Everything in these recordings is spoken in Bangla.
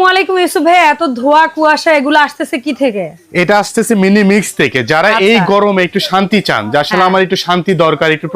আসসালামু আলাইকুম ইউসুফ ভাই এত ধোয়া কুয়াশা এগুলো আসতেছে কি থেকে এটা আসতেছে মিনি মিক্স থেকে যারা আচ্ছা। এই গরমে একটু শান্তি চান যার আসলে হ্যাঁ। আমার একটু শান্তি দরকার একটু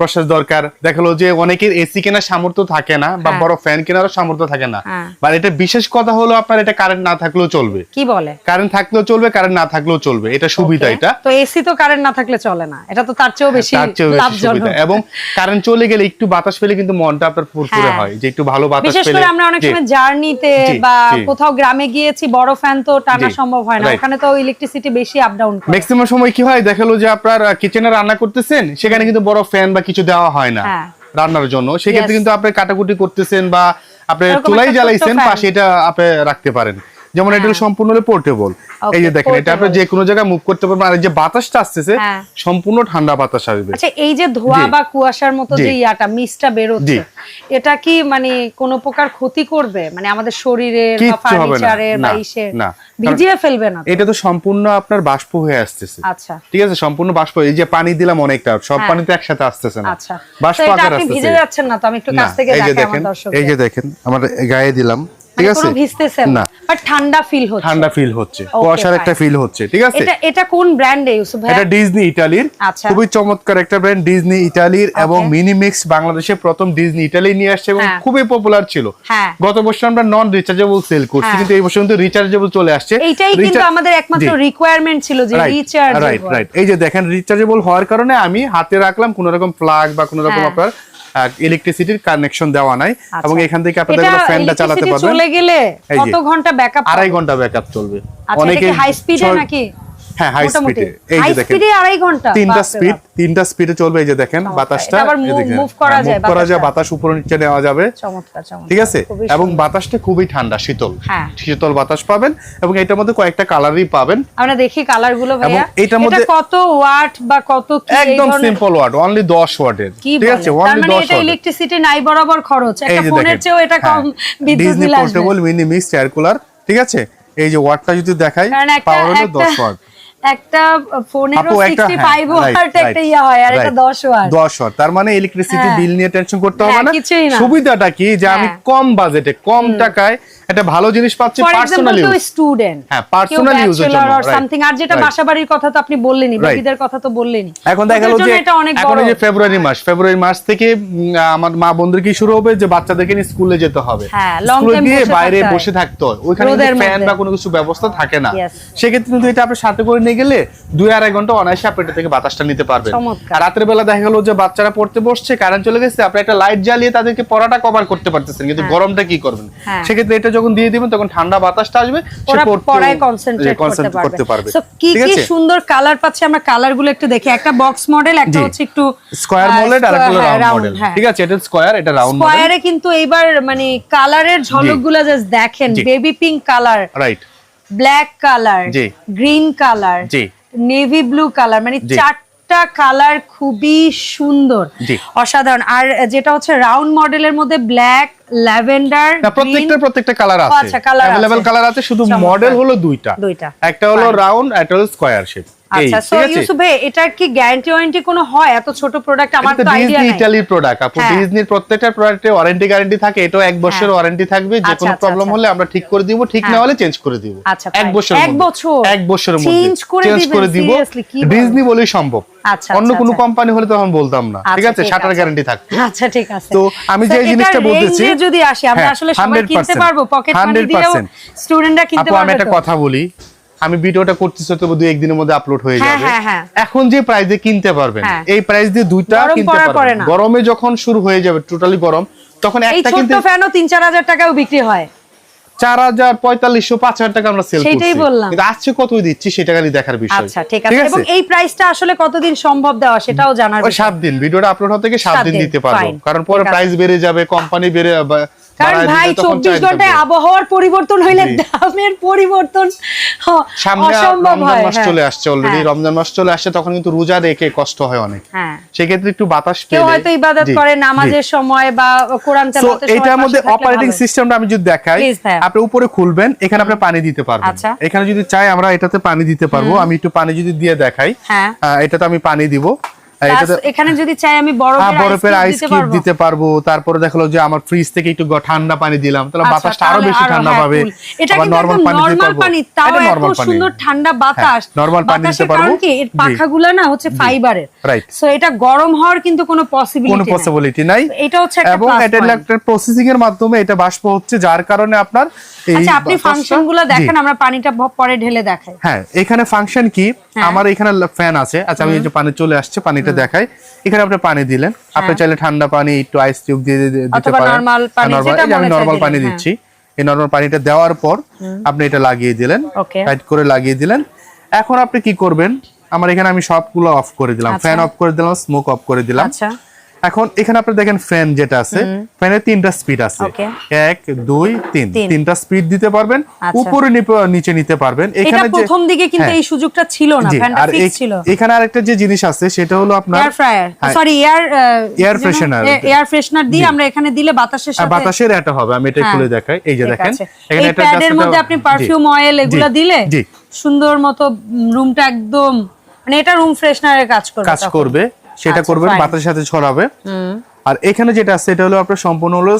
প্র- প্রশ্বাস দরকার। দেখাল যে অনেকের এসি কেনার সামর্থ্য থাকে না বা হ্যাঁ। বড় ফ্যান কেনারও সামর্থ্য থাকে না। হ্যাঁ। বা এটা বিশেষ কথা হলো আপনার এটা কারেন্ট না থাকলেও চলবে। কি বলে? কারেন্ট থাকলেও চলবে কারেন্ট না থাকলেও চলবে। এটা সুবিধা এটা। তো এসি তো কারেন্ট না থাকলে চলে না। এটা তো তার চেয়েও বেশি চেয়েও বেশি লাভজনক। এবং কারেন্ট চলে গেলে একটু বাতাস পেলে কিন্তু মনটা আপনার ফুরফুরে হ্যাঁ। হয় যে একটু ভালো বাতাস পেলে বিশেষ করে আমরা অনেক সময় জার্নিতে বা কোথাও গ্রামে গিয়েছি বড় ফ্যান তো টানা সম্ভব হয় না. ওখানে তো ইলেকট্রিসিটি বেশি আপ ডাউন করে। ম্যাক্সিমাম সময় কি হয়? দেখাল যে আপনার কিচেনে রান্না করতেছেন সেখানে কিন্তু বড় ফ্যান বা কিছু দেওয়া হয় না হ্যাঁ। রান্নার জন্য। সেক্ষেত্রে কিন্তু আপনি কাটাকুটি করতেছেন বা আপনি তুলাই চুলাই জ্বালাইছেন পাশে এটা আপনি রাখতে পারেন। যেমন এটা হলো সম্পূর্ণ পোর্টেবল এই যে দেখেন এটা আপনি যে কোনো জায়গায় মুভ করতে পারবেন। আর এই যে বাতাসটা আসতেছে হ্যাঁ। সম্পূর্ণ ঠান্ডা বাতাস আসবে। আচ্ছা এই যে ধোয়া বা কুয়াশার মতো যে ইয়াটা মিসটা বেরোচ্ছে জি। এটা কি মানে কোনো প্রকার ক্ষতি করবে? মানে আমাদের শরীরের বা ফার্নিচারের বা না। ভিজিয়ে ফেলবে না এটা তো সম্পূর্ণ আপনার বাষ্প হয়ে আসতেছে। আচ্ছা। ঠিক আছে সম্পূর্ণ বাষ্প। এই যে পানি দিলাম অনেকটা সব হ্যাঁ। পানি তো একসাথে আসতেছে না। আচ্ছা। বাষ্প আকার আপনি ভিজে যাচ্ছেন না তো? আমি একটু কাছ থেকে দেখাই আমার দেখেন দর্শক এই যে দেখেন আমার গায়ে দিলাম। ঠিক মানে আছে? ভিজতেছে না। না। বাট ঠান্ডা ফিল হচ্ছে। ঠান্ডা ফিল হচ্ছে। কুয়াশার একটা ফিল হচ্ছে ঠিক আছে? এটা এটা কোন ব্র্যান্ডে ইউসুফ ভাই এটা ডিজনি ইটালির আচ্ছা। খুবই চমৎকার একটা ব্র্যান্ড ডিজনি ইটালির এবং মিনিমিক্স বাংলাদেশে প্রথম ডিজনি ইটালি নিয়ে আসছে এবং হ্যাঁ। খুবই পপুলার ছিল। হ্যাঁ। গত বছর আমরা নন রিচার্জেবল সেল করছি হ্যাঁ। কিন্তু এই বছর কিন্তু রিচার্জেবল চলে আসছে। কিন্তু আমাদের একমাত্র রিকোয়ারমেন্ট ছিল যে রিচার্জ রাইট রাইট এই যে দেখেন রিচার্জেবল হওয়ার কারণে আমি হাতে রাখলাম কোন রকম প্লাগ বা কোন রকম। আপনার ইলেকট্রিসিটির কানেকশন দেওয়া নাই এবং এখান থেকে আপনাদের কোনো ফ্যানটা চালাতে পারবেন। চলে গেলে কত ঘণ্টা ব্যাকআপ আড়াই ঘণ্টা ব্যাকআপ চলবে। অনেকে হাই স্পিডে নাকি? হ্যাঁ হাই স্পিডে এই যে দেখেন ঘণ্টা তিনটা স্পিড তিনটা স্পিডে চলবে এই যে দেখেন বাতাসটা দেখেন। move করা হ্যাঁ, যায় করা যায় বাতাস উপর নিচে নেওয়া যাবে। চমৎকার ঠিক আছে? এবং বাতাসটা খুবই ঠান্ডা শীতল। হ্যাঁ। শীতল বাতাস পাবেন এবং এটার মধ্যে কয়েকটা কালারই পাবেন। আমরা দেখি কালারগুলো ভাইয়া। এটার মধ্যে- কত ওয়াট বা কত কি একদম সিম্পল ওয়াট অনলি 10 ওয়াটের ঠিক আছে? অনলি মানে 10 এটা ওয়াট ইলেকট্রিসিটি নাই বরাবর খরচ। একটা ফোনের চেয়েও এটা কম বিদ্যুৎ বিল আসবে। Portable mini mix air cooler ঠিক আছে? এই যে ওয়াটটা যদি দেখাই পাওয়ার হলো একটা 10 ওয়াট একটা ফোনেরও আপু একটা 65 হ্যাঁ, ওয়াট একটা ইয়া হয় আর এটা right. 10 ওয়াট 10 ওয়াট তার মানে ইলেকট্রিসিটি হ্যাঁ। বিল নিয়ে টেনশন করতে হ্যাঁ, হবে না সুবিধাটা কি যে আমি হ্যাঁ। কম বাজেটে কম টাকায় একটা ভালো জিনিস পাচ্ছি পার্সোনালি কেউ স্টুডেন্ট হ্যাঁ, personal use এর জন্য, right, সামথিং আর যেটা. বাসাবাড়ির কথা তো আপনি বললেনই. বেবিদের কথা তো বললেনই। এখন দেখা গেল যে এখন এই যে ফেব্রুয়ারি মাস ফেব্রুয়ারি মাস থেকে আমার মা বন্ধুর কি শুরু হবে? যে বাচ্চাদেরকে নিয়ে স্কুলে যেতে হবে। হ্যাঁ, স্কুলে গিয়ে বাইরে বসে থাকতে হয়। ওইখানে ফ্যান বা কোনো কিছু ব্যবস্থা থাকে না. সেক্ষেত্রে কিন্তু এটা আপনার সাথে করে নিয়ে গেলে দুই আড়াই ঘণ্টা অনায়াসে আপনি এটা থেকে বাতাসটা নিতে পারবেন। আর রাতের বেলা দেখা গেল যে বাচ্চারা পড়তে বসছে কারেন্ট চলে গেছে আপনি একটা লাইট জ্বালিয়ে তাদেরকে পড়াটা কভার করতে পারতেছেন কিন্তু গরমটা কি করবেন? হ্যাঁ। সেক্ষেত্রে এটা যখন দিয়ে দিবেন তখন ঠান্ডা বাতাসটা আসবে ওরা পড়ায় কনসেন্ট্রেট করতে পারবে। কি কি সুন্দর কালার পাচ্ছি আমরা কালারগুলো একটু দেখি। একটা বক্স মডেল একটা হচ্ছে একটু স্কয়ার মডেল আর একটা রাউন্ড মডেল হ্যাঁ। ঠিক আছে? এটা স্কয়ার এটা রাউন্ড মডেল স্কয়ারে কিন্তু এইবার মানে কালারের ঝলকগুলো জাস্ট দেখেন। Baby pink colour right black colour. Green colour navy blue colour মানে চারটা কালার খুবই সুন্দর। অসাধারণ। আর যেটা হচ্ছে রাউন্ড মডেলের মধ্যে ব্ল্যাক ল্যাভেন্ডার না প্রত্যেকটা প্রত্যেকটা কালার আছে আচ্ছা, colour আছে। अवेलेबल কালার আছে শুধু চমৎকার। মডেল হলো দুইটা দুইটা। একটা হলো রাউন্ড একটা হলো স্কয়ার শেপ এই আচ্ছা সো ঠিক আছে ইউসুফ ভাই এটার কি গ্যারান্টি ওয়ারেন্টি কোনো হয় এত ছোট প্রোডাক্ট আমার এটা তো আইডিয়া ডিজনি নাই ইটালির প্রোডাক্ট আপু হ্যাঁ। ডিজনির প্রত্যেকটা প্রোডাক্টে ওয়ারেন্টি গ্যারান্টি থাকে এটাও এক বছরের ওয়ারেন্টি থাকবে যে আচ্ছা, কোনো আচ্ছা, প্রবলেম আচ্ছা। হলে আমরা ঠিক করে দিব ঠিক না হ্যাঁ। হলে চেঞ্জ করে দিব আচ্ছা, এক fine। বছরের এক মধ্যে। বছর? এক বছরের মধ্যে Change করে চেঞ্জ দিবেন? করে দিব Seriously, কি বলেন? ডিজনি বলেই সম্ভব আচ্ছা, অন্য আচ্ছা, কোনো আচ্ছা। কোম্পানি হলে তখন বলতাম না ঠিক আচ্ছা, আছে ঠিক শাটার আছে। গ্যারান্টি থাকতো আচ্ছা ঠিক আছে তো আমি So, যে এটার জিনিসটা বলতেছি range এ যদি আসে আমরা হ্যাঁ, আসলে সবাই কিনতে পারব পকেট মানি দিয়েও স্টুডেন্টরা কিনতে পারবে আমি একটা কথা বলি আমি ভিডিওটা করতেছি তো দুই একদিনের মধ্যে আপলোড হয়ে হ্যাঁ, যাবে। হ্যাঁ, হ্যাঁ। এখন যে প্রাইসে কিনতে পারবেন। এই প্রাইস দিয়ে দুইটা কিনতে পারবেন। গরমে যখন শুরু হয়ে যাবে টোটালি গরম তখন একটা কিনতে ফ্যানও তিন চার হাজার টাকাও বিক্রি হয়। চার হাজার পঁয়তাল্লিশশো পাঁচ হাজার টাকা আমরা সেল সেটাই বললাম। কিন্তু আজকে কত দিচ্ছি সেটা খালি দেখার বিষয়। আচ্ছা ঠিক আছে। এবং এই প্রাইসটা আসলে কতদিন সম্ভব দেওয়া সেটাও জানার সাত দিন। ভিডিওটা আপলোড হতে থেকে সাত দিন দিতে পারব। কারণ পরে প্রাইস বেড়ে যাবে কোম্পানি বেড়ে কারণ ভাই চব্বিশ ঘন্টায় আবহাওয়ার পরিবর্তন হইলে দামের পরিবর্তন সামনে রমজান হয় মাস। চলে আসছে অলরেডি হ্যাঁ, রমজান মাস চলে আসছে তখন কিন্তু রোজা রেখে কষ্ট হয় অনেক। হ্যাঁ। সেক্ষেত্রে একটু বাতাস পেলে। হয়তো ইবাদত করে নামাজের সময় বা কোরআন তেলাওয়াতের সময় এটার মধ্যে অপারেটিং। সিস্টেমটা আমি যদি দেখাই আপনি উপরে খুলবেন এখানে আপনি পানি দিতে পারবেন। আচ্ছা। এখানে যদি চাই আমরা এটাতে পানি দিতে পারব আমি একটু পানি যদি দিয়ে দেখাই এটাতে আমি পানি দিব। এখানে যদি চাই আমি হ্যাঁ বরফের আইস আইস দিতে কিউব পারব দিতে পারব। তারপরে দেখল যে আমার ফ্রিজ থেকে একটু ঠান্ডা পানি দিলাম। তাহলে আচ্ছা, বাতাসটা আরও বেশি ঠান্ডা হ্যাঁ, পাবে। এটা কিন্তু নরমাল পানি দিতে পারব। তাও এত সুন্দর ঠান্ডা বাতাস। normal পানি দিতে পারব। কি? এর পাখাগুলো না হচ্ছে ফাইবারের সো এটা গরম হওয়ার কিন্তু কোনো কোনো পসিবিলিটি পসিবিলিটি নাই। এটা হচ্ছে একটা এবং এটা point। প্রসেসিং এর মাধ্যমে এটা বাষ্প হচ্ছে যার কারণে আপনার আচ্ছা আপনি ফাংশনগুলো দেখেন আমরা পানিটা পরে ঢেলে দেখাই। হ্যাঁ এখানে ফাংশন কি? হ্যাঁ। আমার এখানে ফ্যান আছে। আচ্ছা আমি এই যে পানি চলে আসছে পানিটা দেখাই। এখানে আপনি পানি দিলেন। আপনি চাইলে ঠান্ডা পানি একটু আইস কিউব দিয়ে দিতে হ্যাঁ। পারেন। পানি, হ্যাঁ, আমি নরমাল পানি হ্যাঁ। দিচ্ছি। এই নর্মাল পানিটা দেওয়ার পর আপনি এটা লাগিয়ে দিলেন। টাইট করে লাগিয়ে দিলেন। এখন আপনি কি করবেন? আমার এখানে আমি সবগুলো অফ করে দিলাম। ফ্যান অফ করে দিলাম স্মোক অফ করে দিলাম। আচ্ছা। এখন এখানে আপনি দেখেন ফ্যান যেটা আছে ফ্যানের তিনটা স্পিড আছে। এক দুই তিন। তিন। তিনটা স্পিড দিতে পারবেন আচ্ছা। উপরে নিচে নিতে পারবেন। এখানে প্রথম দিকে কিন্তু হ্যাঁ। এই সুযোগটা ছিল না ফ্যানটা ফিক্স ছিল। এখানে আরেকটা যে জিনিস আছে সেটা হলো আপনার এয়ার ফ্রায়ার হ্যাঁ, sorry air air freshener air freshener দিয়ে আমরা এখানে দিলে বাতাসের সাথে বাতাসের এটা হবে আমি এটা হ্যাঁ, খুলে দেখাই। এই যে দেখেন এখানে একটা প্যাডের মধ্যে আপনি পারফিউম অয়েল এগুলো দিলে সুন্দর মতো রুমটা একদম মানে এটা রুম ফ্রেশনারের কাজ করবে কাজ করবে। সেটা আচ্ছা, করবেন বাতাসের সাথে ছড়াবে। আর এখানে যেটা আছে এটা হলো আপনার সম্পূর্ণ হলো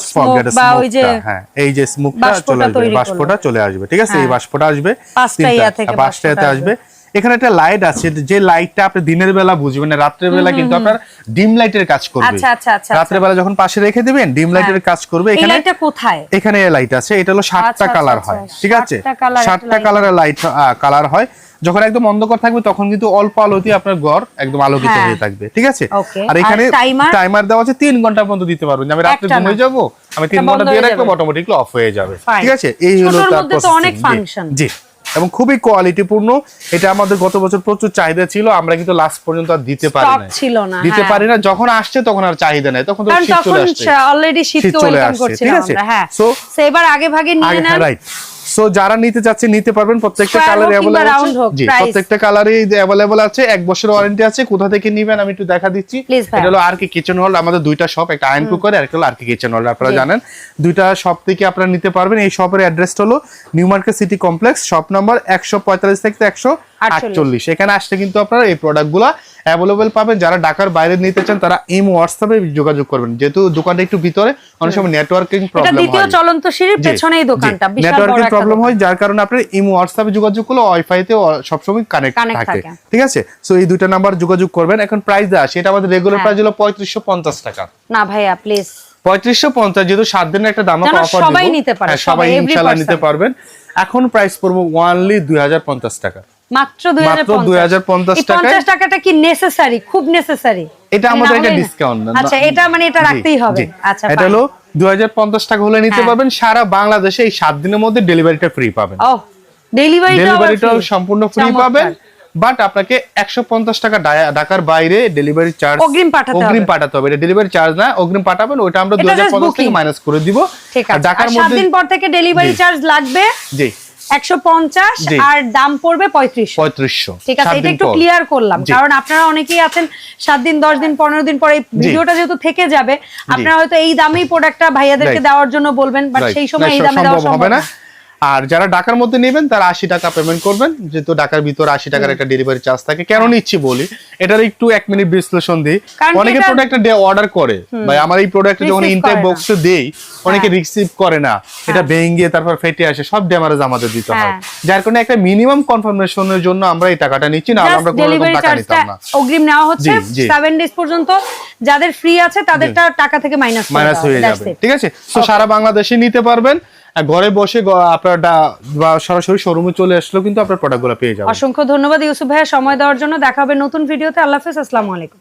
হ্যাঁ এই যে স্মোকটা চলে আসবে বাষ্পটা চলে আসবে ঠিক আছে? এই হ্যাঁ। বাষ্পটা আসবে পাঁচটা তিনটা, থেকে হ্যাঁ, পাঁচটা বাষ্পটা এতে আসবে। এখানে একটা লাইট আছে যে লাইটটা আপনি দিনের বেলা বুঝবেন না রাত্রের বেলা কিন্তু আপনার ডিম লাইটের কাজ করবে। আচ্ছা, আচ্ছা, রাত্রের বেলা যখন পাশে রেখে দিবেন ডিম লাইটের কাজ করবে। এখানে কোথায়? এখানে লাইট আছে এটা হলো সাতটা কালার হয় ঠিক আছে? সাতটা। কালারের লাইট কালার হয়। যখন একদম অন্ধকার থাকবে তখন কিন্তু অল্প আলোতে আপনার ঘর একদম আলোকিত হ্যাঁ। হয়ে থাকবে ঠিক আছে? আর এখানে টাইমার দেওয়া আছে তিন ঘণ্টা পর্যন্ত দিতে পারবেন। আমি রাত্রে ঘুমিয়ে যাব আমি তিন ঘণ্টা দিয়ে হয়ে রাখব যাবে। অটোমেটিকলি অফ হয়ে যাবে ঠিক আছে? এই হলো তার অনেক processing। জি, এবং খুবই কোয়ালিটিপূর্ণ এটা আমাদের গত বছর প্রচুর চাহিদা ছিল আমরা কিন্তু লাস্ট পর্যন্ত আর দিতে পারি না ছিল না, দিতে হ্যাঁ। পারি না যখন আসছে তখন আর চাহিদা নাই তখন তো শীত চলে আসছে। অলরেডি শীত চলে ওয়েলকাম করছিলাম ঠিক আছে? আমরা হ্যাঁ। সো এবার আগে ভাগে নিয়ে আগে নেন। রাইট সো যারা নিতে চাচ্ছে নিতে পারবেন। প্রত্যেকটা কালারে জি প্রত্যেকটা কালারই অ্যাভেলেবল আছে। এক বছর ওয়ারেন্টি আছে। কোথা থেকে নিবেন আমি একটু দেখা দিচ্ছি। এটা হলো আর কি কিচেন হল আমাদের দুইটা শপ একটা আয়ন কুকার আর একটা আর কি কিচেন হল আপনারা জানেন। দুইটা শপ থেকে আপনারা নিতে পারবেন। এই শপের অ্যাড্রেসটা হলো New Market city complex shop number একশো পঁয়তাল্লিশ থেকে একশো আটচল্লিশ। এখানে আসলে কিন্তু আপনারা এই প্রোডাক্টগুলা অ্যাভেলেবেল পাবেন। যারা ঢাকার বাইরে নিতে চান তারা এম হোয়াটসঅ্যাপে যোগাযোগ করবেন। যেহেতু দোকানটা একটু ভিতরে অনেক সময় নেটওয়ার্কিং প্রবলেম দ্বিতীয় হয়। চলন্ত সিঁড়ির পেছনেই দোকানটা একটা প্রবলেম হয় যার কারণে আপনার ইমো হোয়াটসঅ্যাপে যোগাযোগ করলে ওয়াইফাই তে সবসময় কানেক্ট থাকে। ঠিক আছে? সো এই দুইটা নাম্বার যোগাযোগ করবেন। এখন প্রাইস দেওয়া সেটা আমাদের রেগুলার হ্যাঁ। প্রাইস হলো পঁয়ত্রিশশো পঞ্চাশ টাকা। না ভাইয়া প্লিজ পঁয়ত্রিশশো পঞ্চাশ যেহেতু সাত দিনের একটা দাম যেন সবাই নিতে পারে, সবাই সবাই, ইনশাল্লাহ নিতে পারবেন। এখন প্রাইস পড়ব ওয়ানলি দুই হাজার পঞ্চাশ টাকা। মাত্র 2050 2050 50 টাকাটা কি নেসেসারি খুব নেসেসারি এটা আমাদের একটা ডিসকাউন্ট আচ্ছা এটা মানে এটা রাখতেই হবে। আচ্ছা এটা হলো দুই হাজার পঞ্চাশ টাকা হলে নিতে হ্যাঁ। পারবেন সারা বাংলাদেশে এই সাত দিনের মধ্যে ডেলিভারিটা ফ্রি পাবেন। ও ডেলিভারিটাও সম্পূর্ণ ফ্রি পাবেন বাট আপনাকে একশো পঞ্চাশ টাকা ঢাকার বাইরে ডেলিভারি চার্জ অগ্রিম পাঠাতে অগ্রিম পাঠাতে হবে। এটা ডেলিভারি চার্জ না অগ্রিম পাঠাবেন ওইটা আমরা দুই হাজার পঞ্চাশ থেকে মাইনাস করে দিব। ঢাকার মধ্যে দিন পর থেকে ডেলিভারি চার্জ লাগবে। জি। 150 পঞ্চাশ আর দাম পড়বে 3500 ঠিক আছে এটা একটু ক্লিয়ার করলাম। কারণ আপনারা অনেকেই আছেন সাত দিন দশ দিন পনেরো দিন পরে এই ভিডিওটা যেহেতু থেকে যাবে আপনারা হয়তো এই দামেই প্রোডাক্টটা ভাইয়াদেরকে. দেওয়ার জন্য বলবেন বাট সেই সময় এই দামে দেওয়া সম্ভব না। আর যারা ঢাকার মধ্যে নেবেন তারা আশি টাকা পেমেন্ট করবেন। যেহেতু ঢাকার ভিতরে আশি টাকার একটা ডেলিভারি চার্জ থাকে। কেন নিচ্ছি বলি? এটার একটু এক মিনিট বিশ্লেষণ দিই। অনেকে প্রোডাক্ট অর্ডার করে। ভাই আমার এই প্রোডাক্ট যখন ইনটেক বক্সে দেই অনেকে হ্যাঁ। রিসিভ করে না। এটা ভেঙে তারপর ফেটে আসে সব ড্যামারেজ আমাদের দিতে হয়। হ্যাঁ। যার কারণে একটা মিনিমাম কনফার্মেশনের জন্য আমরা এই টাকাটা নিচ্ছি না আমরা কোনো রকম টাকা নিতাম না। অগ্রিম নেওয়া হচ্ছে। জি, জি। সেভেন ডেজ পর্যন্ত যাদের ফ্রি আছে তাদেরটা টাকা থেকে মাইনাস মাইনাস হয়ে যাবে। ঠিক আছে? তো সারা বাংলাদেশে নিতে পারবেন। ঘরে বসে আপনার বা সরাসরি শোরুমে চলে আসলেও কিন্তু আপনার প্রোডাক্টগুলো পেয়ে যাবেন। অসংখ্য ধন্যবাদ ইউসুফ ভাইয়া, সময় দেওয়ার জন্য। দেখা হবে নতুন ভিডিওতে আল্লাহ হাফেজ, আসসালামু আলাইকুম।